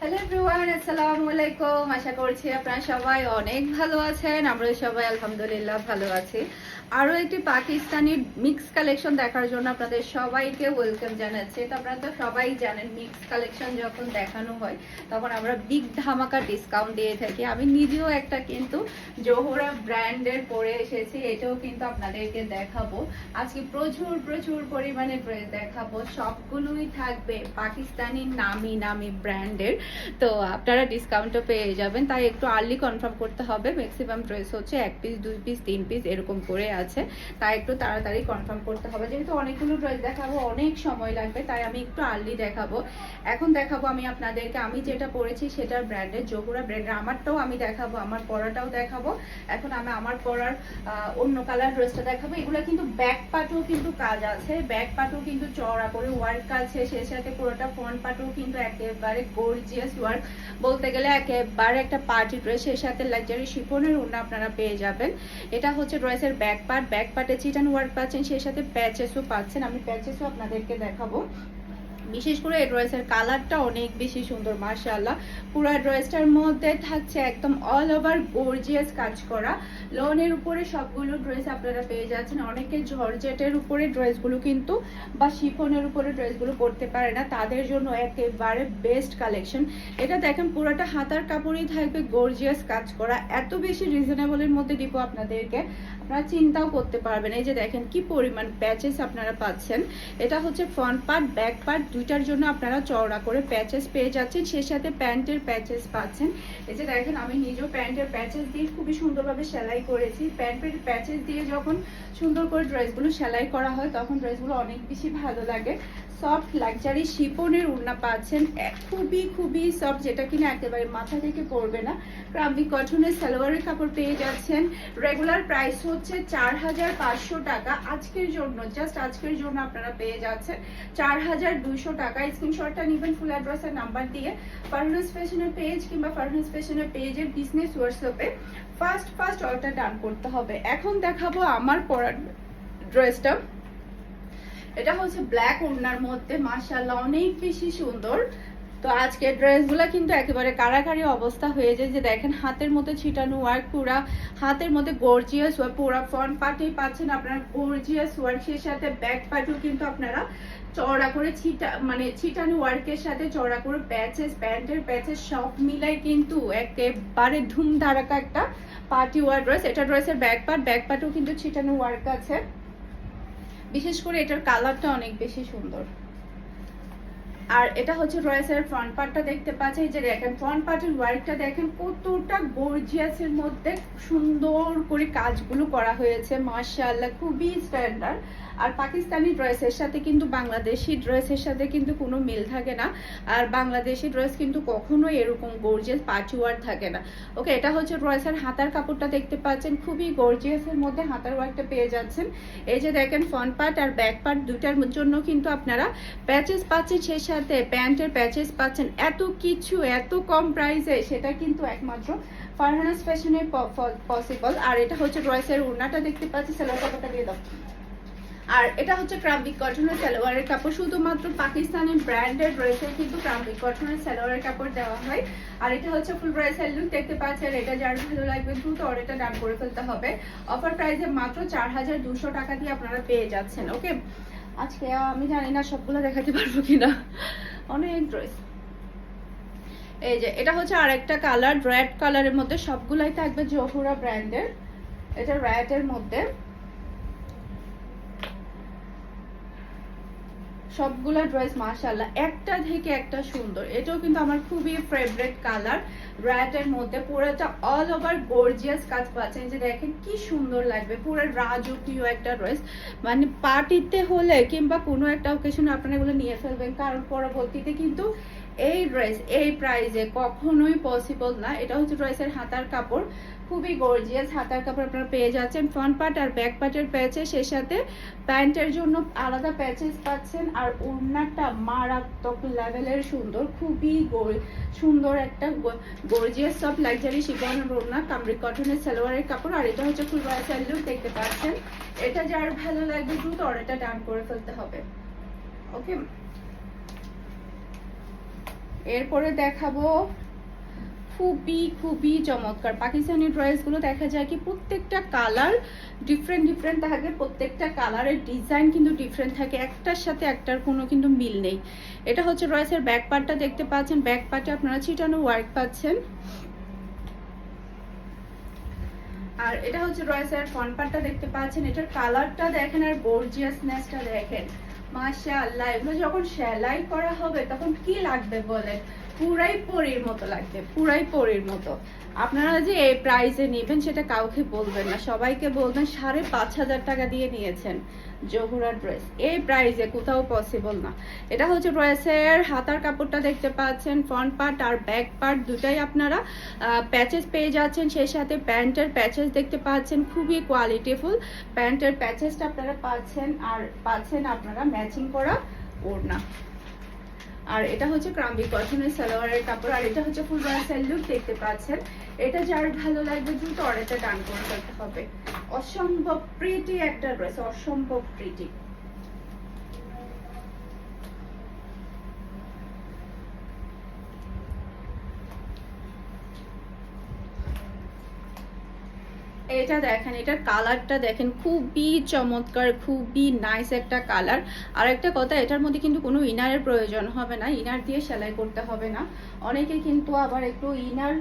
Hello everyone আসসালামু আলাইকুম আশা করছি আপনারা সবাই অনেক ভালো আছেন। আমরা সবাই আলহামদুলিল্লাহ ভালো আছি। আরও একটি পাকিস্তানি মিক্স কালেকশন দেখার জন্য আপনাদের সবাইকে ওয়েলকাম জানাচ্ছি। তো আপনারা তো সবাই জানেন মিক্স কালেকশন যখন দেখানো হয়, তখন আমরা বিগ ধামাকা ডিসকাউন্ট দিয়ে থাকি। আমি নিজেও একটা কিন্তু জোহরা ব্র্যান্ডের পরে এসেছি, এটাও কিন্তু আপনাদেরকে দেখাবো। আজকে প্রচুর প্রচুর পরিমাণে দেখাবো। সবগুলোই থাকবে পাকিস্তানি নামি নামি ব্র্যান্ডের তো আপনারা ডিসকাউন্টও পেয়ে যাবেন। তাই একটু আর্লি কনফার্ম করতে হবে। ম্যাক্সিমাম ড্রেস হচ্ছে এক পিস দুই পিস তিন পিস এরকম করে আছে। তাই একটু তাড়াতাড়ি কনফার্ম করতে হবে। যেহেতু অনেকগুলো ড্রেস দেখাবো, অনেক সময় লাগবে, তাই আমি একটু আর্লি দেখাবো। এখন দেখাবো আমি আপনাদেরকে। আমি যেটা পরেছি সেটার ব্র্যান্ডের জহুরা ব্র্যান্ডের আমারটাও আমি দেখাবো, আমার পরাটাও দেখাবো। এখন আমি আমার পরার অন্য কালার ড্রেসটা দেখাবো। এগুলো কিন্তু ব্যাক পাটেও কিন্তু কাজ আছে। ব্যাক পাটেও কিন্তু চড়া করে ওয়ার্ক আছে। সে সাথে পুরোটা ফ্রন্ট পাটেও কিন্তু একেবারে গর্জিয়াস ওয়ার্ক বলতে গেলে একেবারে একটা পার্টি ড্রেস এর সাথে লাক্সারি শিফনের ওড়না আপনারা পেয়ে যাবেন। এটা হচ্ছে ড্রেসের ব্যাক পার্ট ব্যাক পার্টে চিটান ওয়ার্ক পাচ্ছেন, সেই সাথে প্যাচেসও পাচ্ছেন। আমি প্যাচেসও আপনাদেরকে দেখাবো। বিশেষ করে এই ড্রেসের কালারটা অনেক বেশি সুন্দর মার্শাল্লাহ পুরো ড্রেসটার মধ্যে থাকছে একদম অল ওভার গর্জিয়াস কাজ করা। লোনের উপরে সবগুলো ড্রেস আপনারা পেয়ে যাচ্ছেন। অনেকে জর্জেটের উপরে ড্রেসগুলো কিন্তু বা শিফনের উপরে ড্রেসগুলো পরতে পারে না। তাদের জন্য একেবারে বেস্ট কালেকশন এটা দেখেন, পুরোটা হাতার কাপড়ই থাকবে গর্জিয়াস কাজ করা। এত বেশি রিজনেবলের মধ্যে দিব আপনাদেরকে। আপনারা চিন্তাও করতে পারবেন। এই যে দেখেন, কি পরিমাণ প্যাচেস আপনারা পাচ্ছেন। এটা হচ্ছে ফ্রন্ট পার্ট ব্যাক পার্ট দুইটার জন্য আপনারা চওড়া করে প্যাচেস পেয়ে যাচ্ছেন। সেই সাথে প্যান্টের প্যাচেস পাচ্ছেন। এই যে দেখেন, আমি নিজেও প্যান্টের প্যাচেস দিয়ে খুবই সুন্দরভাবে সেলাই করেছি। প্যান্টের প্যাচেস দিয়ে যখন সুন্দর করে ড্রেসগুলো সেলাই করা হয়, তখন ড্রেসগুলো অনেক বেশি ভালো লাগে। সফট লাক্সারি শিপনের উন্না পাচ্ছেন। খুবই খুবই সফট যেটা কিনা একেবারে মাথা থেকে পড়বে না। ক্রাম্বি কটনের সালোয়ারের কাপড় পেয়ে যাচ্ছেন। রেগুলার প্রাইস হচ্ছে চার হাজার পাঁচশো টাকা। আজকের জন্য জাস্ট আজকের জন্য আপনারা পেয়ে যাচ্ছেন। চার হাজার দুইশো টাকা। স্ক্রিনশটটা নেবেন ফুল অ্যাড্রেসের নাম্বার দিয়ে। ফারহাস ফ্যাশনের পেজ কিংবা ফারহাস ফ্যাশনের পেজের বিজনেস হোয়াটসঅ্যাপে ফার্স্ট ফার্স্ট অর্ডার ডান করতে হবে। এখন দেখাবো আমার পরার ড্রেসটা এটা হচ্ছে ব্ল্যাক ওড়নার মধ্যে, মাশাআল্লাহ, অনেক বেশি সুন্দর। তো আজকে ড্রেসগুলো কিন্তু একেবারে কারাকারি অবস্থা হয়ে যায়। যে দেখেন, হাতের মধ্যে ছিটানো ওয়ার্ক, পুরা হাতের মধ্যে গর্জিয়াস ওয়ার্ক, পুরা ফ্রন্ট পার্টেই পাচ্ছেন আপনারা গর্জিয়াস ওয়ার্ক। ওয়ার্কের সাথে ব্যাক পার্টেও কিন্তু আপনারা চওড়া করে ছিটা মানে ছিটানো ওয়ার্কের সাথে চড়া করে প্যাচেস প্যান্টের প্যাচেস সব মিলাই কিন্তু একেবারে ধুম ধারাকা একটা পার্টি ওয়ার ড্রেস এটা ড্রেসের ব্যাক পার্ট ব্যাক পার্টেও কিন্তু ছিটানো ওয়ার্ক আছে। বিশেষ করে এটার কালারটা অনেক বেশি সুন্দর। আর এটা হচ্ছে রয়েসের ফ্রন্ট পার্টটা দেখতে পাচ্ছে যে দেখেন ফ্রন্ট পার্টের ওয়ার্কটা দেখেন, কতটা গর্জিয়াসের মধ্যে সুন্দর করে কাজগুলো করা হয়েছে মার্শাল্লাহ খুবই স্ট্যান্ডার্ড আর পাকিস্তানি ড্রেসের সাথে কিন্তু বাংলাদেশি ড্রেসের সাথে কিন্তু কোনো মিল থাকে না। আর বাংলাদেশি ড্রেস কিন্তু কখনোই এরকম গর্জিয়াস পাঁচুয়ার থাকে না। ওকে, এটা হচ্ছে ড্রেসের হাতার কাপড়টা দেখতে পাচ্ছেন। খুবই গর্জিয়াসের মধ্যে হাতার ওয়ার্কটা পেয়ে যাচ্ছেন। এই যে দেখেন ফ্রন্ট পার্ট আর ব্যাক পার্ট দুটার জন্য কিন্তু আপনারা প্যাচেস পাচ্ছেন, সেই সাথে প্যান্টের প্যাচেস পাচ্ছেন। এত কিছু, এত কম প্রাইসে সেটা কিন্তু একমাত্র ফারহানাস ফ্যাশনে পসিবল আর এটা হচ্ছে ড্রেসের ওড়নাটা দেখতে পাচ্ছি সেলোয়ার কাপড়টা দিয়ে দাও। আর এটা হচ্ছে ক্রাম্বিক কটনের সালোয়ারের কাপড়। শুধুমাত্র পাকিস্তানি ব্র্যান্ডের রয়েছে কিন্তু ক্রাম্বিক কটনের সালোয়ারের কাপড় দেওয়া হয়। আর এটা হচ্ছে ফুল ড্রেসের লুক দেখতে পাচ্ছেন, এটা যার ভালো লাগবে দ্রুত অর্ডারটা ডান করে ফেলতে হবে। অফার প্রাইসে মাত্র চার হাজার দুশো টাকা দিয়ে আপনারা পেয়ে যাচ্ছেন ওকে আজকে আমি জানি না সবগুলো দেখাতে পারব কিনা। অনেক ড্রেস এই যে, এটা হচ্ছে আরেকটা কালার রেড কালারের মধ্যে সবগুলাই থাকবে জহুরা ব্র্যান্ডের। এটা রেডের মধ্যে। সবগুলা ড্রেস মাশাল্লাহ একটা থেকে একটা সুন্দর। এটাও কিন্তু আমার খুবই ফেভারিট কালার র্যাটের মধ্যে পুরোটা অল ওভার গর্জিয়াস কাজ পাচ্ছেন যে দেখেন কি সুন্দর লাগবে, পুরো রাজকীয় একটা ড্রেস মানে পার্টিতে হলে কিংবা কোনো একটা অকেশনে আপনারা এগুলো নিয়ে ফেলবেন, কারণ পরবর্তীতে কিন্তু এই ড্রেস এই প্রাইজে কখনোই পসিবল না। এটা হচ্ছে ড্রেসের হাতার কাপড়। খুবই গর্জিয়াস হাতার কাপড় আপনারা পেয়ে যাচ্ছেন। ফ্রন্ট পার্ট আর ব্যাক পার্টের প্যাচে সে সাথে প্যান্টের জন্য আলাদা প্যাচেস পাচ্ছেন। আর ওড়নাটা মারাত্মক লেভেলের সুন্দর। খুবই সুন্দর একটা গর্জিয়াস সব লাক্সারি শিফনের ওড়না। কামরিক কটনের সালোয়ারের কাপড়। আর এটা হচ্ছে ফুল লুক দেখতে পাচ্ছেন। এটা যার ভালো লাগবে দ্রুত অর্ডারটা ডান করে ফেলতে হবে। ওকে এরপরে দেখাবো খুবই খুবই চমৎকার। পাকিস্তানি ড্রেসগুলো দেখা যায় কি প্রত্যেকটা কালার ডিফারেন্ট ডিফারেন্ট থাকে, প্রত্যেকটা কালারের ডিজাইন কিন্তু ডিফারেন্ট থাকে। একটার সাথে একটার কোনো কিন্তু মিল নেই। এটা হচ্ছে ড্রেসের ব্যাক পার্টটা দেখতে পাচ্ছেন। ব্যাক পার্টে আপনারা ছিটানো ওয়ার্ক পাচ্ছেন। আর এটা হচ্ছে ড্রেসের ফ্রন্ট পার্টটা দেখতে পাচ্ছেন। এটার কালারটা দেখেন আর গর্জিয়াসনেসটা দেখেন। মাশাআল্লাহ এগুলো যখন সেলাই করা হবে তখন কি লাগবে বলেন? পুরাই পরীর মতো লাগবে, পুরাই পরীর মতো। আপনারা যে এই প্রাইসে নেবেন সেটা কাউকে বলবেন না। সবাইকে বলবেন, সাড়ে পাঁচ হাজার টাকা দিয়ে নিয়েছেন জহুরা ড্রেস এই প্রাইসে কোথাও পসিবল না। এটা হচ্ছে ড্রেসের হাতার কাপড়টা দেখতে পাচ্ছেন ফ্রন্ট পার্ট আর ব্যাক পার্ট দুটাই আপনারা প্যাচেস পেয়ে যাচ্ছেন। সেই সাথে প্যান্টের প্যাচেস দেখতে পাচ্ছেন, খুবই কোয়ালিটিফুল প্যান্টের প্যাচেসটা আপনারা পাচ্ছেন আর পাচ্ছেন আপনারা ম্যাচিং করা ওড়না। আর এটা হচ্ছে ক্রাম্বি কটনের সালোয়ারের কাপড়, আর এটা হচ্ছে ফুল স্যালুট দেখতে পাচ্ছেন। এটা যার ভালো লাগবে দ্রুত অর্ডারটা ডান করে হবে। অসম্ভব প্রিটি একটা ড্রেস অসম্ভব প্রিটি এটা দেখেন এটার কালারটা দেখেন, খুবই চমৎকার, খুবই নাইস একটা কালার। আর একটা কথা, এটার মধ্যে কিন্তু কোনো ইনারের প্রয়োজন হবে না ইনার দিয়ে সেলাই করতে হবে না। অনেকে কিন্তু আবার একটু ইনার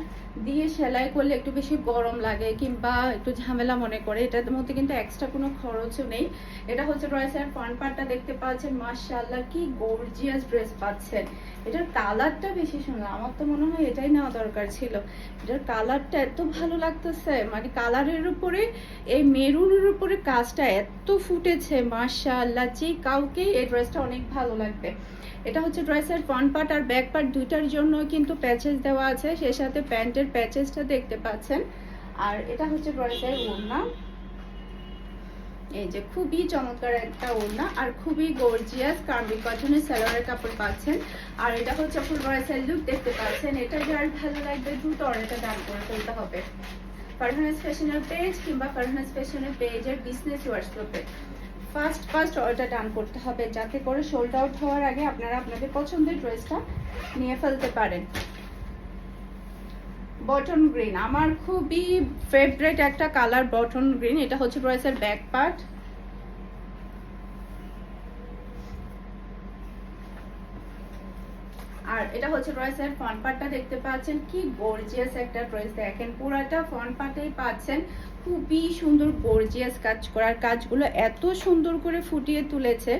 দিয়ে সেলাই করলে একটু বেশি গরম লাগে কিংবা একটু ঝামেলা মনে করে, এটার মধ্যে কিন্তু এক্সট্রা কোনো খরচও নেই। এটা হচ্ছে ড্রেসের ফ্রন্ট পার্টটা দেখতে পাচ্ছেন মার্শাল্লাহ কি গর্জিয়াস ড্রেস পাচ্ছেন। এটার কালারটা বেশি সুন্দর আমার তো মনে হয় এটাই নেওয়া দরকার ছিল। এটার কালারটা এত ভালো লাগতেছে মানে কালারের উপরে, এই মেরুনের উপরে কাজটা এত ফুটেছে মার্শাল্লাহ যে কাউকে এই ড্রেসটা অনেক ভালো লাগবে। এটা হচ্ছে ড্রেসের ফ্রন্ট পার্ট আর ব্যাক পার্ট দুইটার জন্য কিন্তু প্যাচেস দেওয়া আছে, সেই সাথে প্যান্টের প্যাচেসটা দেখতে পাচ্ছেন। আর এটা হচ্ছে ড্রেসের ওড়না। এই যে খুবই চমৎকার একটা ওড়না আর খুবই গর্জিয়াস কার্বি কটনের সালোয়ারের কাপড় পাচ্ছেন। আর এটা হচ্ছে ফুল ড্রেসের লুক দেখতে পাচ্ছেন। এটা যার ভালো লাগবে দ্রুত অর্ডারটা দান করে ফেলতে হবে। ফারহানাস ফ্যাশনের পেজ কিংবা ফারহানাস ফ্যাশনের পেজের বিজনেস হোয়াটসঅ্যাপে ফার্স্ট ফার্স্ট অর্ডার ডান করতে হবে, যাতে করে সোল্ড আউট হওয়ার আগে আপনারা আপনাদের পছন্দের ড্রেসটা নিয়ে ফেলতে পারেন। বটন গ্রিন আমার খুবই ফেভারেট একটা কালার বটন গ্রিন এটা হচ্ছে ড্রেসের ব্যাক পার্ট আর এটা হচ্ছে ড্রেসের ফ্রন্ট পার্টটা দেখতে পাচ্ছেন, কি গর্জিয়াস একটা ড্রেস দেখেন, পুরাটা ফ্রন্ট পার্টেই পাচ্ছেন। খুবই সুন্দর গর্জিয়াস কাজ করার কাজগুলো এত সুন্দর করে ফুটিয়ে তুলেছে,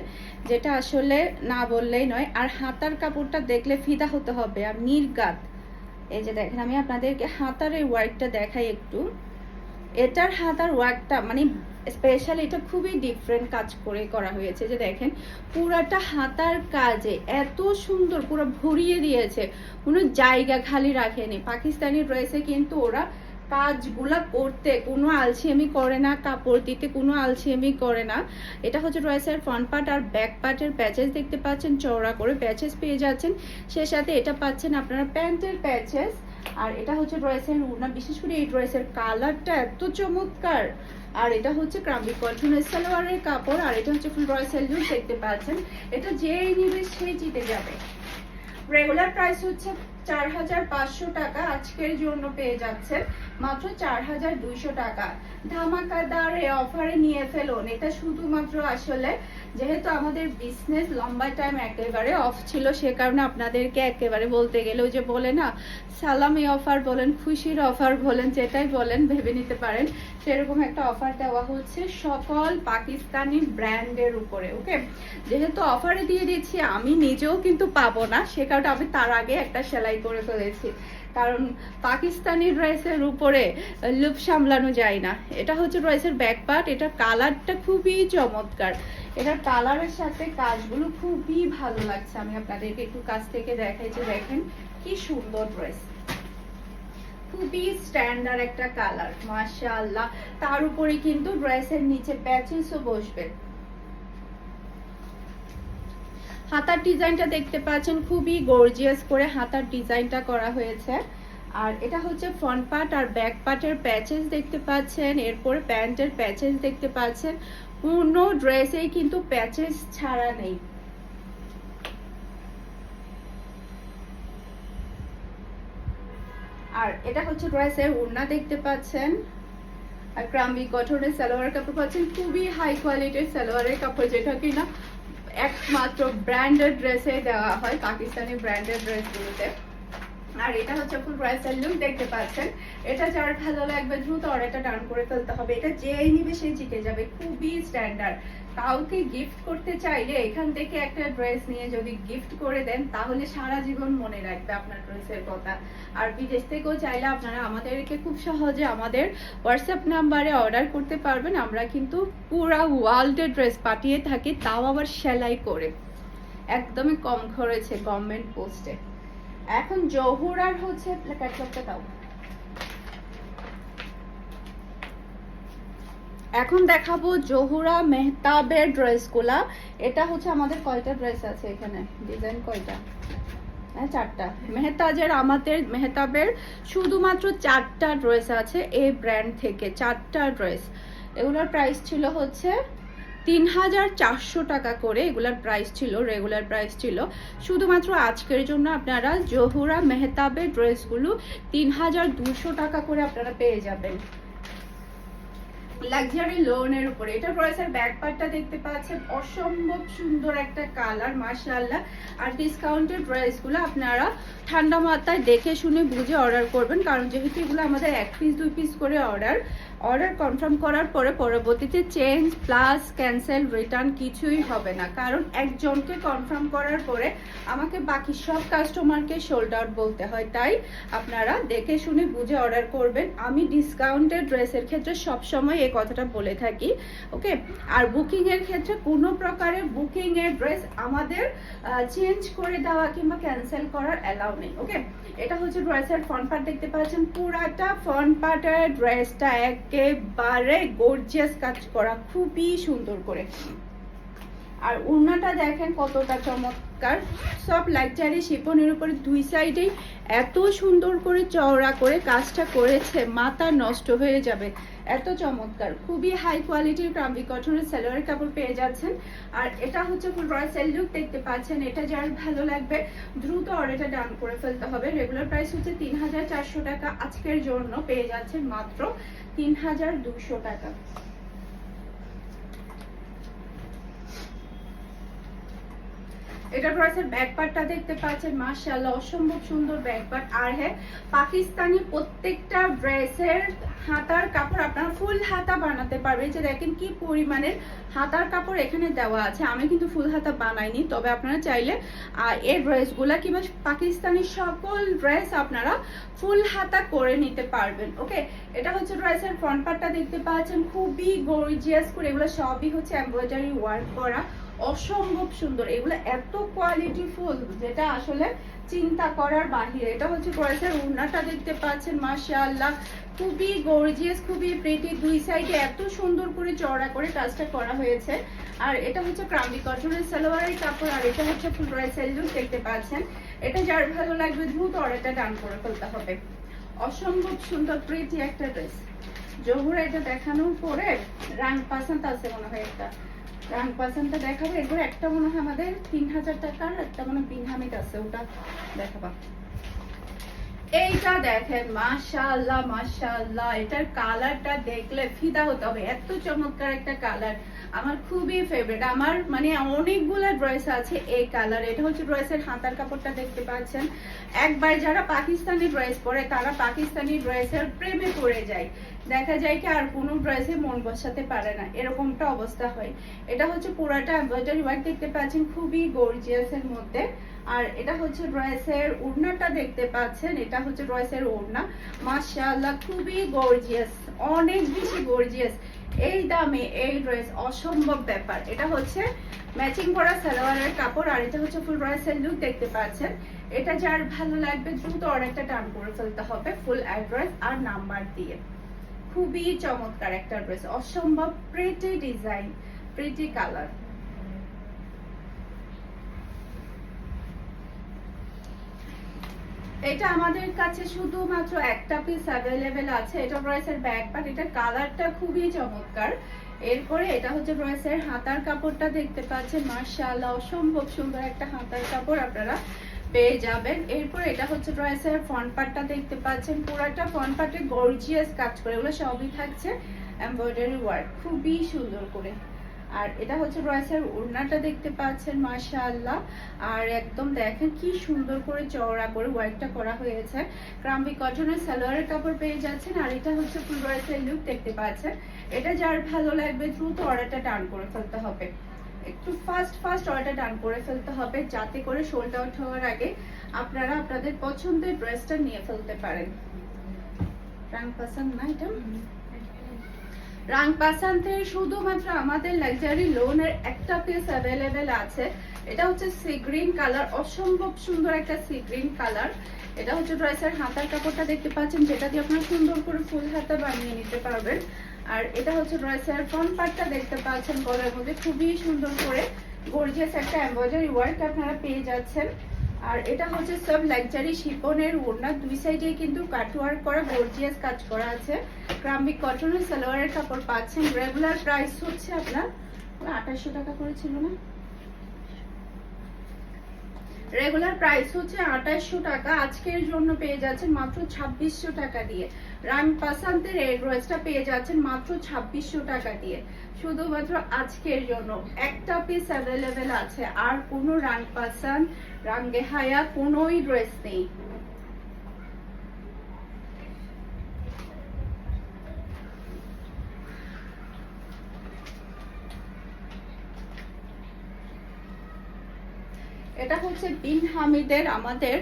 যেটা আসলে না বললেই নয়। আর হাতার কাপড়টা দেখলে ফিদা হতে হবে। আর নির্গাত এই যে দেখেন, আমি আপনাদেরকে হাতার এই ওয়ার্কটা দেখাই একটু। এটার হাতার ওয়ার্কটা মানে স্পেশাল এটা খুবই ডিফারেন্ট কাজ করে করা হয়েছে। যে দেখেন, পুরাটা হাতার কাজে এত সুন্দর, পুরো ভরিয়ে দিয়েছে। কোনো জায়গা খালি রাখেনি। পাকিস্তানি ড্রেসে কিন্তু ওরা কাজগুলা করতে কোনো আলসিয়ামি করে না, কাপড় দিতে কোনো আলসিয়ামি করে না। এটা হচ্ছে ড্রেসের ফ্রন্ট পার্ট আর ব্যাক পার্টের প্যাচেস দেখতে পাচ্ছেন, চওড়া করে প্যাচেস পেয়ে যাচ্ছেন। সে সাথে এটা পাচ্ছেন আপনারা প্যান্টের প্যাচেস। আর এটা হচ্ছে ড্রেসের উড়না বিশেষ করে এই ড্রেসের কালারটা এত চমৎকার। আর এটা হচ্ছে ক্রাম্বি কটনের সালোয়ারের কাপড়, আর এটা হচ্ছে ফুল ড্রেসের লুক দেখতে পাচ্ছেন। এটা যেই নিবে সেই জিতে যাবে। রেগুলার প্রাইস হচ্ছে চার হাজার পাঁচশো টাকা আজকের জন্য পেয়ে যাচ্ছেন। মাত্র চার হাজার দুইশো টাকা। ধামাকাদার অফারে নিয়ে ফেলুন। এটা শুধুমাত্র আসলে, যেহেতু আমাদের বিজনেস লম্বা টাইম একেবারে অফ ছিল, সে কারণে আপনাদেরকে একেবারে বলতে গেলে ওই যে বলে না, সালামি অফার বলেন, খুশির অফার বলেন, যেটাই বলেন, ভেবে নিতে পারেন, সেরকম একটা অফার দেওয়া হচ্ছে সকল পাকিস্তানি ব্র্যান্ডের উপরে ওকে যেহেতু অফারে দিয়ে দিচ্ছি, আমি নিজেও কিন্তু পাবো না, সে কারণে আমি তার আগে একটা সেলাই করে ফেলেছি। কারণ পাকিস্তানি ড্রেসের উপরে লুপ সামলানো যায় না। এটা হচ্ছে ড্রেসের ব্যাক পার্ট এটার কালারটা খুবই চমৎকার। এটার কালারের সাথে কাজগুলো খুবই ভালো লাগছে। আমি আপনাদেরকে একটু কাছ থেকে দেখাই যে দেখেন কি সুন্দর ড্রেস। খুবই স্ট্যান্ডার্ড একটা কালার, মাশাআল্লাহ। তার উপরে কিন্তু ড্রেসের নিচে প্যাচেসও বসবে। হাতার ডিজাইনটা দেখতে পাচ্ছেন, খুবই গর্জিয়াস করে হাতার ডিজাইনটা করা হয়েছে। আর এটা হচ্ছে ফ্রন্ট পার্ট আর ব্যাক পার্টের প্যাচেস দেখতে পাচ্ছেন, এরপরে প্যান্টের প্যাচেস দেখতে পাচ্ছেন। পূর্ণ ড্রেসেই কিন্তু প্যাচেস ছাড়া নেই। আর এটা হচ্ছে ড্রেসের ওড়না দেখতে পাচ্ছেন। আর ক্রাম্বি কটনের সালোয়ার কাপড় পাচ্ছেন, খুবই হাই কোয়ালিটির সালোয়ারের কাপড়, যেটা কিনা একমাত্র ব্র্যান্ডেড ড্রেসে দেওয়া হয়, পাকিস্তানি ব্র্যান্ডেড ড্রেসগুলোতে আর এটা হচ্ছে ফুল প্রাইসের লুক দেখতে পাচ্ছেন। এটা যার ভালো লাগবে দ্রুত অর্ডারটা ডান করে ফেলতে হবে। এটা যেই নিবে সেই জিতে যাবে। খুবই স্ট্যান্ডার্ড কাউকে গিফট করতে চাইলে এখান থেকে একটা ড্রেস নিয়ে যদি গিফট করে দেন, তাহলে সারা জীবন মনে রাখবে আপনার ড্রেসের কথা। আর বিদেশ থেকেও চাইলে আপনারা আমাদেরকে খুব সহজে আমাদের হোয়াটসঅ্যাপ নাম্বারে অর্ডার করতে পারবেন। আমরা কিন্তু পুরা ওয়ার্ল্ডের ড্রেস পাঠিয়ে থাকি, তাও আবার সেলাই করে। একদমই কম খরচে গভর্নমেন্ট পোস্টে এখন জহুরার হচ্ছে ক্যাটলগটা দাও। এখন দেখাবো জহুরা মেহতাবের ড্রেসগুলা। এটা হচ্ছে আমাদের কয়টা ড্রেস আছে এখানে? ডিজাইন কয়টা? হ্যাঁ চারটা। মেহতাজের, আমাদের মেহতাবের শুধুমাত্র চারটা ড্রেস আছে এই ব্র্যান্ড থেকে, চারটা ড্রেস। এগুলোর প্রাইস ছিল হচ্ছে তিন হাজার চারশো টাকা করে। এগুলার প্রাইস ছিল, রেগুলার প্রাইস ছিল। শুধুমাত্র আজকের জন্য আপনারা জহুরা মেহতাবের ড্রেসগুলো তিন হাজার দুশো টাকা করে আপনারা পেয়ে যাবেন। লাক্সারি লোনের উপরে। এটা স্যার ব্যাক পার্টটা দেখতে পাচ্ছেন। অসম্ভব সুন্দর একটা কালার মাশাআল্লাহ। আর ডিসকাউন্টেড প্রাইসগুলো আপনারা ঠান্ডা মাথায় দেখে শুনে বুঝে অর্ডার করবেন। কারণ যেহেতু এগুলো আমাদের এক পিস দুই পিস করে অর্ডার অর্ডার কনফার্ম করার পরে পরবর্তীতে চেঞ্জ প্লাস ক্যান্সেল রিটার্ন কিছুই হবে না। কারণ একজনকে কনফার্ম করার পরে আমাকে বাকি সব কাস্টমারকে সোল্ড আউট বলতে হয়। তাই আপনারা দেখে শুনে বুঝে অর্ডার করবেন। আমি ডিসকাউন্টেড ড্রেসের ক্ষেত্রে সবসময় এই কথাটা বলে থাকি ওকে আর বুকিং এর ক্ষেত্রে কোনো প্রকারের বুকিং এর ড্রেস আমাদের চেঞ্জ করে দেওয়া কিংবা ক্যান্সেল করার অ্যালাউ নেই ওকে এটা হচ্ছে ড্রেসের ফ্রন্ট পার্ট দেখতে পাচ্ছেন। পুরাটা ফ্রন্ট পার্টের ড্রেসটা একেবারে গর্জিয়াস কাজ করা, খুবই সুন্দর করে। আর ওড়নাটা দেখেন কতটা চমৎকার। সব লাইটারি শিপনের উপরে দুই সাইডেই এত সুন্দর করে চওড়া করে কাজটা করেছে, মাথা নষ্ট হয়ে যাবে। এত চমৎকার, খুবই হাই কোয়ালিটির ক্রাম্বি কটনের সালোয়ার কাপড় পেয়ে যাচ্ছেন। আর এটা হচ্ছে ফুল রয়্যাল লুক দেখতে পাচ্ছেন, এটা যার ভালো লাগবে, দ্রুত অর্ডারটা ডান করে ফেলতে হবে। রেগুলার প্রাইস হচ্ছে তিন হাজার চারশো টাকা, আজকের জন্য পেয়ে যাচ্ছেন মাত্র তিন হাজার দুশো টাকা। এটা ড্রেসের ব্যাক পার্টটা দেখতে পাচ্ছেন, মাশাআল্লাহ, অসম্ভব সুন্দর ব্যাক পার্ট আর হ্যাঁ পাকিস্তানি প্রত্যেকটা ড্রেসের হাতার কাপড় আপনারা ফুল হাতা বানাতে পারবেন। যে দেখেন কি পরিমাণের হাতার কাপড় এখানে দেওয়া আছে। আমি কিন্তু ফুল হাতা বানাইনি, তবে আপনারা চাইলে আর এই ড্রেসগুলা কিংবা পাকিস্তানি সকল ড্রেস আপনারা ফুল হাতা করে নিতে পারবেন, ওকে? এটা হচ্ছে ড্রেসের ফ্রন্ট পার্টটা দেখতে পাচ্ছেন। খুবই গর্জিয়াস করে এগুলো সবই হচ্ছে এমব্রয়ডারি ওয়ার্ক করা। অসম্ভব সুন্দর। এগুলো এত কোয়ালিটি ফুল যেটা আসলে চিন্তা করার বাহিরে। এটা হচ্ছে ড্রেসের উন্নাটা দেখতে পাচ্ছেন, মাশাআল্লাহ। খুবই গর্জিয়াস খুবই প্রেটি দুই সাইডে এত সুন্দর করে চড়া করে কাজটা করা হয়েছে। আর এটা হচ্ছে ক্রাম্বি কটনের সালোয়ারের কাপড়, আর এটা হচ্ছে ড্রেসের লুক দেখতে পাচ্ছেন। এটা যার ভালো লাগবে, দ্রুত অর্ডারটা ডান করে ফেলতে হবে। অসম্ভব সুন্দর প্রেটি একটা ড্রেস জহুরা এটা দেখানোর পরে, রাং পাসান্ত আছে মনে হয় একটা। রাং পাসানটা দেখাবো। একটা মনে হয় আমাদের তিন হাজার টাকার একটা মনে আছে, ওটা দেখাবা। এইটা দেখেন এটার কালারটা দেখলে ফিদা হতে হবে। এত চমৎকার একটা কালার। আমার খুবই ফেভারিট আমার মানে অনেকগুলো ড্রেস আছে এই কালার। এটা হচ্ছে ড্রেসের হাতার কাপড়টা দেখতে পাচ্ছেন। একবার যারা পাকিস্তানি ড্রেস পরে, তারা পাকিস্তানি ড্রেসের প্রেমে পড়ে যায়। দেখা যায় কি আর কোনো ড্রেসে মন বসাতে পারে না, এরকমটা অবস্থা হয়। এটা হচ্ছে পুরাটা এমব্রয়ডারি ওয়ার্ক দেখতে পাচ্ছেন খুবই গর্জিয়াস এর মধ্যে। আর এটা হচ্ছে ড্রেসের ওড়নাটা দেখতে পাচ্ছেন, এটা হচ্ছে ড্রেসের ওড়না। মাশাআল্লাহ, খুবই গর্জিয়াস অনেক বেশি গর্জিয়াস এই দামে এই ড্রেস অসম্ভব ব্যাপার। এটা হচ্ছে ম্যাচিং করা সালোয়ারের কাপড়, আর এটা হচ্ছে ফুল ড্রেসের লুক দেখতে পাচ্ছেন। এটা যার ভালো লাগবে দ্রুত অনেকটা টান করে ফেলতে হবে ফুল অ্যাড্রেস আর নাম্বার দিয়ে। খুবই চমৎকার একটা ড্রেস অসম্ভব প্রিটি ডিজাইন প্রিটি কালার এটা আমাদের কাছে শুধুমাত্র একটা পিস অ্যাভেলেবেল আছে, এটা ড্রেসের ব্যাক পার্ট এটা কালারটা খুবই চমৎকার। এরপরে এটা হচ্ছে ড্রেসের হাতার কাপড়টা দেখতে পাচ্ছেন মার্শাল্লাহ অসম্ভব সুন্দর একটা হাতার কাপড় আপনারা পেয়ে যাবেন। এরপর এটা হচ্ছে ড্রেসের ফ্রন্ট পার্টটা দেখতে পাচ্ছেন। পুরাটা ফ্রন্ট পার্টে গর্জিয়াস কাজ করে। এগুলো সবই থাকছে এমব্রয়ডারি ওয়ার্ক খুবই সুন্দর করে। আর এটা হচ্ছে ড্রেসের ওড়নাটা দেখতে পাচ্ছেন, মাশাআল্লাহ। আর একদম দেখেন কি সুন্দর করে চওড়া করে ওয়ার্কটা করা হয়েছে। ক্রাম্বি কটনের সালোয়ারের কাপড় পেয়ে যাচ্ছেন। আর এটা হচ্ছে ফুল ড্রেসের লুক দেখতে পাচ্ছেন। এটা যার ভালো লাগবে দ্রুত অর্ডারটা টান করে ফেলতে হবে। একটু ফাস্ট ফাস্ট অর্ডার ডান করে ফেলতে হবে, যাতে করে সোল্ড আউট হওয়ার আগে আপনারা আপনাদের পছন্দের ড্রেসটা নিয়ে ফেলতে পারেন। না এটা? শুধুমাত্র আমাদের লাক্সারি লোনের একটা পিস অ্যাভেলেবেল আছে। এটা হচ্ছে সি গ্রিন কালার অসম্ভব সুন্দর একটা সি গ্রিন কালার এটা হচ্ছে ড্রেসের হাতার কাপড়টা দেখতে পাচ্ছেন, যেটা দিয়ে আপনারা সুন্দর করে ফুল হাতা বানিয়ে নিতে পারবেন। আর এটা হচ্ছে ড্রেসের ফ্রন্ট পার্টটা দেখতে পাচ্ছেন গলার মধ্যে। খুবই সুন্দর করে গর্জিয়াস একটা এমব্রয়ডারি ওয়ার্ক আপনারা পেয়ে যাচ্ছেন। আর এটা হচ্ছে সব লাক্সারি শিপনের ওড়না। দুই সাইডে কিন্তু কাটওয়ার্ক করা গর্জিয়াস কাজ করা আছে। ক্রাম্বিক কটনের সালোয়ারের কাপড় পাচ্ছেন। রেগুলার প্রাইস হচ্ছে আপনার, আঠাশশো টাকা করে ছিল না? রেগুলার প্রাইস হচ্ছে আঠাশশো টাকা। আজকের জন্য পেয়ে যাচ্ছেন মাত্র ছাব্বিশশো টাকা দিয়ে। রান পাসান্তের এই ড্রেসটা পেয়ে যাচ্ছেন মাত্র ছাব্বিশশো টাকা দিয়ে। শুধুমাত্র আজকের জন্য একটা পিস অ্যাভেলেবেল আছে, আর কোনো রান পাসান রাঙ্গে হায়া কোনোই ড্রেস নেই। এটা হচ্ছে বিন হামিদের, আমাদের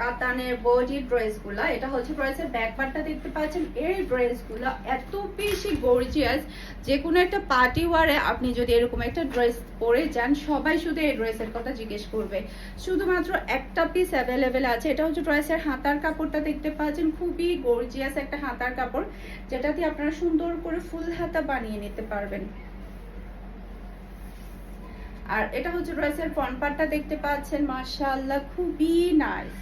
কাতানের বডি ড্রেসগুলা এটা হচ্ছে ব্যাক পার্টটা দেখতে পাচ্ছেন, এই ড্রেসগুলা এত বেশি গর্জিয়াস যে কোনো একটা পার্টি ওয়ারে আপনি যদি এরকম একটা ড্রেস পরে যান, সবাই শুধু এই ড্রেসের কথা জিজ্ঞেস করবে। শুধুমাত্র একটা পিস অ্যাভেলেবেল আছে, এটা হচ্ছে ড্রেসের হাতার কাপড়টা দেখতে পাচ্ছেন, খুবই গর্জিয়াস একটা হাতার কাপড়, যেটা দিয়ে আপনারা সুন্দর করে ফুল হাতা বানিয়ে নিতে পারবেন। আর এটা হচ্ছে ড্রেসের ফ্রন্ট পার্টটা দেখতে পাচ্ছেন, মাশাআল্লাহ, খুবই নাইস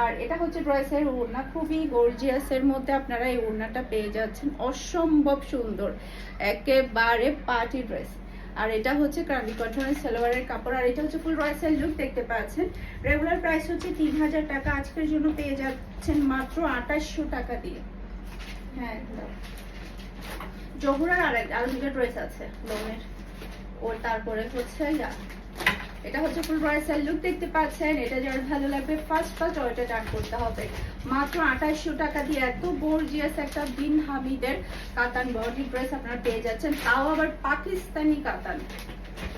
আর এটা হচ্ছে ড্রেসের ওড়না। খুবই গর্জিয়াস এর মধ্যে আপনারা এই ওড়নাটা পেয়ে যাচ্ছেন। অসম্ভব সুন্দর। একেবারে পার্টি ড্রেস আর এটা হচ্ছে ক্রান্তি কটনের সালোয়ারের কাপড়। আর এটা হচ্ছে ফুল রয়েসের লুক দেখতে পাচ্ছেন। রেগুলার প্রাইস হচ্ছে তিন হাজার টাকা। আজকের জন্য পেয়ে যাচ্ছেন মাত্র আঠাশশো টাকা দিয়ে। হ্যাঁ। জহুরার আর দুটো ড্রেস আছে। লোনের ও তারপরে হচ্ছে এটা হচ্ছে ফুল ব্রাইসাল লুক দেখতে পাচ্ছেন। এটা যার ভালো লাগবে ফার্স্ট ফার্স্ট অর্ডার ডান করতে হবে। মাত্র আঠাশশো টাকা দিয়ে এত গর্জিয়াস একটা বিন হামিদের কাতান বডি ড্রেস আপনারা পেয়ে যাচ্ছেন। তাও আবার পাকিস্তানি কাতান।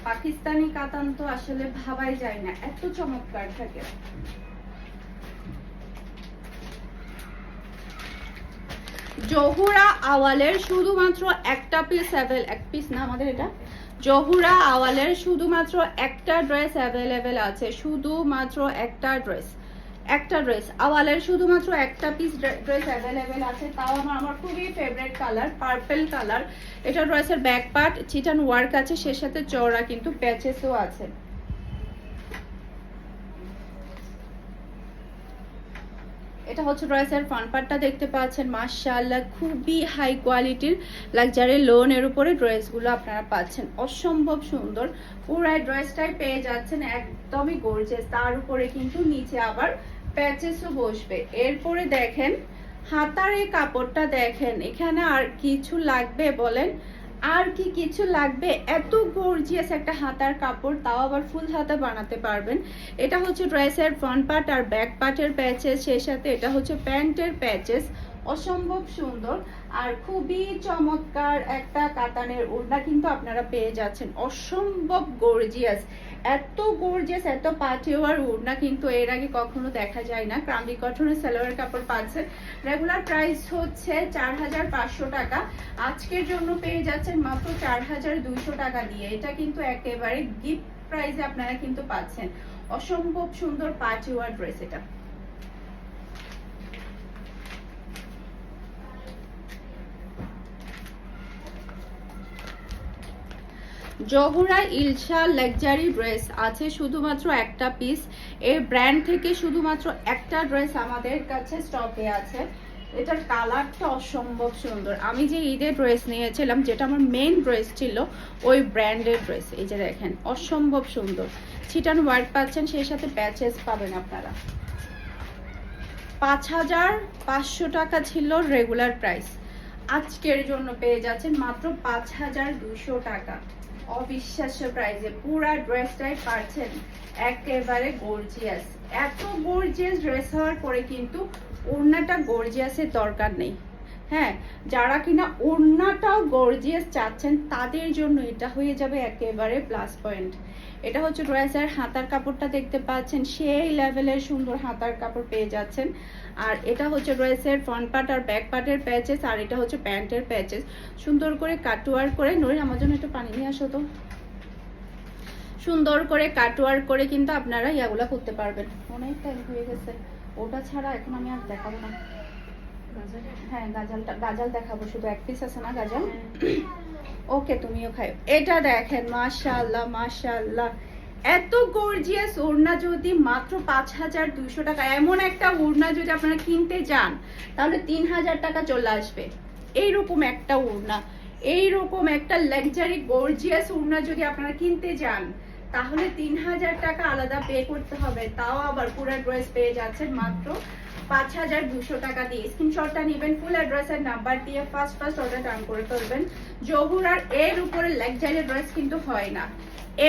পাকিস্তানি কাতান তো আসলে ভাবাই যায় না, এত চমৎকার থাকে। জহুরা আওয়ালের শুধুমাত্র একটা পিস এক পিস না আমাদের এটা? জহুরা আওয়ালের শুধুমাত্র একটা ড্রেস অ্যাভেলেবেল আছে, শুধুমাত্র একটা ড্রেস একটা ড্রেস। আওয়ালের শুধুমাত্র একটা পিস ড্রেস অ্যাভেলেবেল আছে, তাও আমার আমার খুবই ফেভারেট কালার পার্পেল কালার এটা ড্রেসের ব্যাক পার্ট চিটান ওয়ার্ক আছে, সে সাথে চওড়া কিন্তু প্যাচেসও আছে। এটা হচ্ছে ড্রেসের ফ্রন্ট পার্টটা দেখতে পাচ্ছেন, মাশাআল্লাহ, খুবই হাই কোয়ালিটির লাক্সারি লোনের উপরে ড্রেসগুলো আপনারা পাচ্ছেন। অসম্ভব সুন্দর, পুরো ড্রেসটাই পেয়ে যাচ্ছেন, একদমই গর্জেস তার উপরে কিন্তু নিচে আবার প্যাচেসও বসবে। এরপরে দেখেন, হাতার এই কাপড়টা দেখেন, এখানে আর কিছু লাগবে বলেন? আর কি কিছু লাগবে? এত গর্জিয়াস একটা হাতার কাপড়, তাও আবার ফুল হাতা বানাতে পারবেন। এটা হচ্ছে ড্রেসের ফ্রন্ট পার্ট আর ব্যাক পার্টের প্যাচেস সেই সাথে এটা হচ্ছে প্যান্টের প্যাচেস অসম্ভব সুন্দর আর খুবই চমৎকার একটা কাতানের ওড়না কিন্তু আপনারা পেয়ে যাচ্ছেন। অসম্ভব গর্জিয়াস এত গর্জেস এত পাঠিওয়ার ওড়না কিন্তু এর আগে কখনো দেখা যায় না। ক্রান্তি কটনের সালোয়ার কাপড় পাচ্ছেন রেগুলার প্রাইস হচ্ছে চার হাজার পাঁচশো টাকা। আজকের জন্য পেয়ে যাচ্ছেন মাত্র চার হাজার দুইশো টাকা দিয়ে। এটা কিন্তু একেবারে গিফট প্রাইসে আপনারা কিন্তু পাচ্ছেন। অসম্ভব সুন্দর পাঠিওয়ার ড্রেস এটা। জহুরা ইলশা লাক্সারি ড্রেস আছে শুধুমাত্র একটা পিস এর ব্র্যান্ড থেকে শুধুমাত্র একটা ড্রেস আমাদের কাছে স্টকে আছে। এটার কালারটা অসম্ভব সুন্দর। আমি যে ঈদের ড্রেস নিয়েছিলাম, যেটা আমার মেন ড্রেস ছিল, ওই ব্র্যান্ডের ড্রেস এই যে দেখেন, অসম্ভব সুন্দর। ছিটান ওয়ার্ড পাচ্ছেন, সেই সাথে প্যাচেস পাবেন আপনারা। পাঁচ হাজার পাঁচশো টাকা ছিল রেগুলার প্রাইস আজকের জন্য পেয়ে যাচ্ছেন মাত্র পাঁচ হাজার দুশো টাকা। অবিশ্বাস্য প্রাইজে পুরো ড্রেসটাই পাচ্ছেন একেবারে গর্জিয়াস এত গর্জিয়াস ড্রেস হওয়ার পরে কিন্তু ওড়নাটা গর্জিয়াসের দরকার নেই। হ্যাঁ যারা কিনা ওড়নাটাও গর্জিয়াস চাচ্ছেন, তাদের জন্য এটা হয়ে যাবে একেবারে প্লাস পয়েন্ট এটা হচ্ছে ড্রেসের হাতার কাপড়টা দেখতে পাচ্ছেন, সেই লেভেলের সুন্দর হাতার কাপড় পেয়ে যাচ্ছেন। আর এটা হচ্ছে ড্রেসের ফ্রন্ট পার্ট আর ব্যাক পার্টের প্যাচেস আর এটা হচ্ছে প্যান্টের প্যাচেস সুন্দর করে কাটওয়ার করে নড়ে আমার জন্য একটু পানি নিয়ে আসো তো। সুন্দর করে কাটওয়ার করে কিন্তু আপনারা ইয়াগুলা করতে পারবেন। অনেক টাইম হয়ে গেছে। ওটা ছাড়া এখন আমি আর দেখাবো না। হ্যাঁ গাজালটা গাজাল দেখাবো শুধু এক পিস আছে না গাজাল? ওকে তুমিও খাই এটা দেখেন মাশাআল্লাহ মাশাআল্লাহ। এত গর্জিয়াস ওড়না যদি মাত্র পাঁচ হাজার দুইশো টাকা এমন একটা ওড়না যদি আপনারা কিনতে যান তাহলে তিন হাজার টাকা চলে আসবে। এইরকম একটা ওড়না এইরকম একটা লাক্সারি গর্জিয়াস ওড়না যদি আপনারা কিনতে যান তাহলে তিন হাজার টাকা আলাদা পে করতে হবে। তাও আবার পুরো ড্রেস পেয়ে যাচ্ছেন মাত্র পাঁচ হাজার দুশো টাকা দিয়ে স্ক্রিনশটটা নেবেন ফুল অ্যাড্রেসের নাম্বার দিয়ে ফার্স্ট ফার্স্ট অর্ডার ডান করে ফেলবেন। জহুরার এর উপরে লাক্সারি ড্রেস কিন্তু হয় না।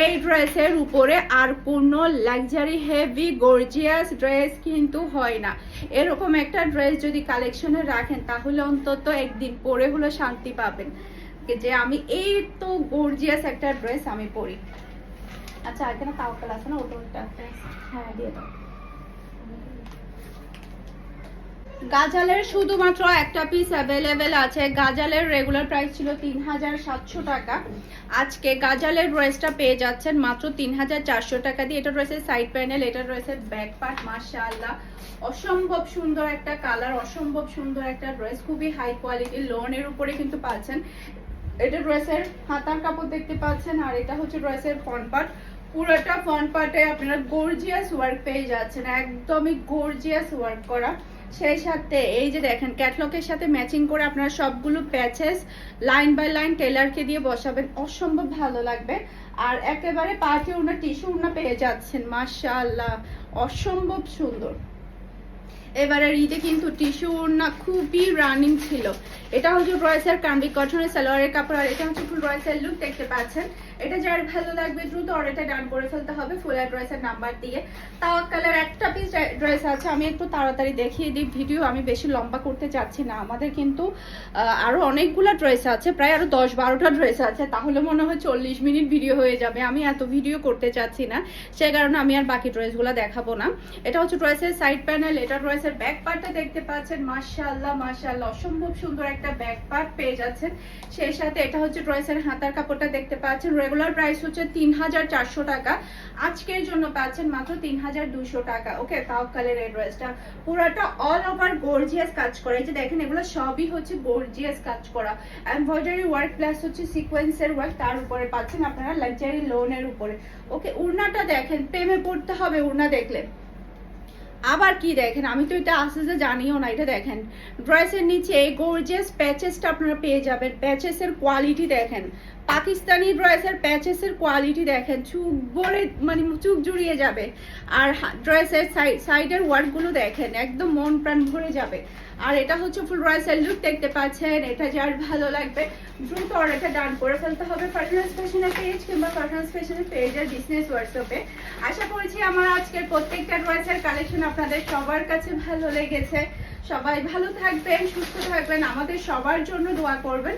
এই ড্রেসের উপরে আর কোনো লাক্সারি হেভি গর্জিয়াস ড্রেস কিন্তু হয় না। এরকম একটা ড্রেস যদি কালেকশনে রাখেন, তাহলে অন্তত একদিন পরে হলো শান্তি পাবেন যে আমি এই তো গর্জিয়াস একটা ড্রেস আমি পরি। আচ্ছা এখানে কাউকাল আছে না? ওটা হ্যাঁ দিয়ে দাও। গাজালের শুধুমাত্র একটা পিস অ্যাভেলেবেল আছে। গাজালের রেগুলার প্রাইস ছিল তিন হাজার সাতশো টাকা। আজকে গাজালের ড্রেসটা পেয়ে যাচ্ছেন মাত্র তিন হাজার চারশো টাকা দিয়ে। এটা ড্রেসের সাইড প্যানেল এটা ড্রেসের ব্যাক পার্ট মাশাআল্লাহ। অসম্ভব সুন্দর একটা কালার অসম্ভব সুন্দর একটা ড্রেস খুবই হাই কোয়ালিটি লোনের উপরে কিন্তু পাচ্ছেন। এটা ড্রেসের হাতার কাপড় দেখতে পাচ্ছেন, আর এটা হচ্ছে ড্রেসের ফ্রন্ট পার্ট পুরোটা ফ্রন্ট পার্টে আপনারা গর্জিয়াস ওয়ার্ক পেয়ে যাচ্ছেন। একদমই গর্জিয়াস ওয়ার্ক করা। সেই সাথে এই যে দেখেন ক্যাটলগের সাথে ম্যাচিং করে আপনারা সবগুলো প্যাচেস লাইন বাই লাইন টেলারকে দিয়ে বসাবেন। অসম্ভব ভালো লাগবে। আর একেবারে পার্টি ওনার টিস্যু ওনা পেয়ে যাচ্ছেন। মাশাআল্লাহ, অসম্ভব সুন্দর। এবারে ঈদে কিন্তু টিস্যু ওড়না খুবই রানিং ছিল। এটা হচ্ছে ড্রয়েসের কাম্বিক কটনের সালোয়ারের কাপড়, আর এটা হচ্ছে ফুল লুক দেখতে পাচ্ছেন। এটা যার ভালো লাগবে দ্রুত অর্ডারটা ডান করে ফেলতে হবে ফুল ড্রেসের নাম্বার দিয়ে। তাও কালার একটা পিস ড্রেস আছে, আমি একটু তাড়াতাড়ি দেখিয়ে দিই ভিডিও আমি বেশি লম্বা করতে চাচ্ছি না। আমাদের কিন্তু আরও অনেকগুলো ড্রেস আছে, প্রায় আরও দশ বারোটা ড্রেস আছে, তাহলে মনে হয় চল্লিশ মিনিট ভিডিও হয়ে যাবে। আমি এত ভিডিও করতে চাচ্ছি না, সে কারণে আমি আর বাকি ড্রেসগুলো দেখাবো না। এটা হচ্ছে ড্রেসের সাইড প্যানেল এটা ড্রেসের ব্যাক পার্টটা দেখতে পাচ্ছেন। মাশাআল্লাহ মাশাআল্লাহ, অসম্ভব সুন্দর একটা ব্যাক পার্ট পেয়ে যাচ্ছেন। সেই সাথে এটা হচ্ছে ড্রেসের হাতার কাপড়টা দেখতে পাচ্ছেন। রেগুলার প্রাইস হচ্ছে তিন হাজার চারশো টাকা। আজকের জন্য পাচ্ছেন মাত্র তিন হাজার দুশো টাকা ওকে তাও কালের এই ড্রেসটা পুরোটা অল ওভার গর্জিয়াস কাজ করা। যে দেখেন, এগুলো সবই হচ্ছে গর্জিয়াস কাজ করা। এমব্রয়ডারি ওয়ার্ক প্লাস হচ্ছে সিকোয়েন্সের ওয়ার্ক তার উপরে পাচ্ছেন আপনারা লাক্সারি লোনের উপরে। ওকে উড়নাটা দেখেন, প্রেমে পড়তে হবে উড়না দেখলে। আবার কি দেখেন, আমি তো এটা আস্তে আস্তে জানিও না, এটা দেখেন। ড্রেসের নিচে এই গর্জিয়াস প্যাচেসটা আপনারা পেয়ে যাবেন। প্যাচেসের কোয়ালিটি দেখেন। পাকিস্তানি ড্রেসের প্যাচেসের কোয়ালিটি দেখেন, চুপ ভরে মানে চুপ জুড়িয়ে যাবে। আর ড্রেসের সাইডের ওয়ার্কগুলো দেখেন, একদম মন প্রাণ ভরে যাবে। আর এটা হচ্ছে ফুল ড্রেসের লুক দেখতে পাচ্ছেন, এটা যার ভালো লাগবে, দ্রুত অর্ডারটা ডান করে ফেলতে হবে পার্সোনাল স্পেশনের পেজ কিংবা পার্সোনাল স্পেশনের পেজের বিজনেস হোয়াটসঅ্যাপে আশা করছি আমার আজকের প্রত্যেকটা ড্রেসের কালেকশন আপনাদের সবার কাছে ভালো লেগেছে। সবাই ভালো থাকবেন, সুস্থ থাকবেন, আমাদের সবার জন্য দোয়া করবেন।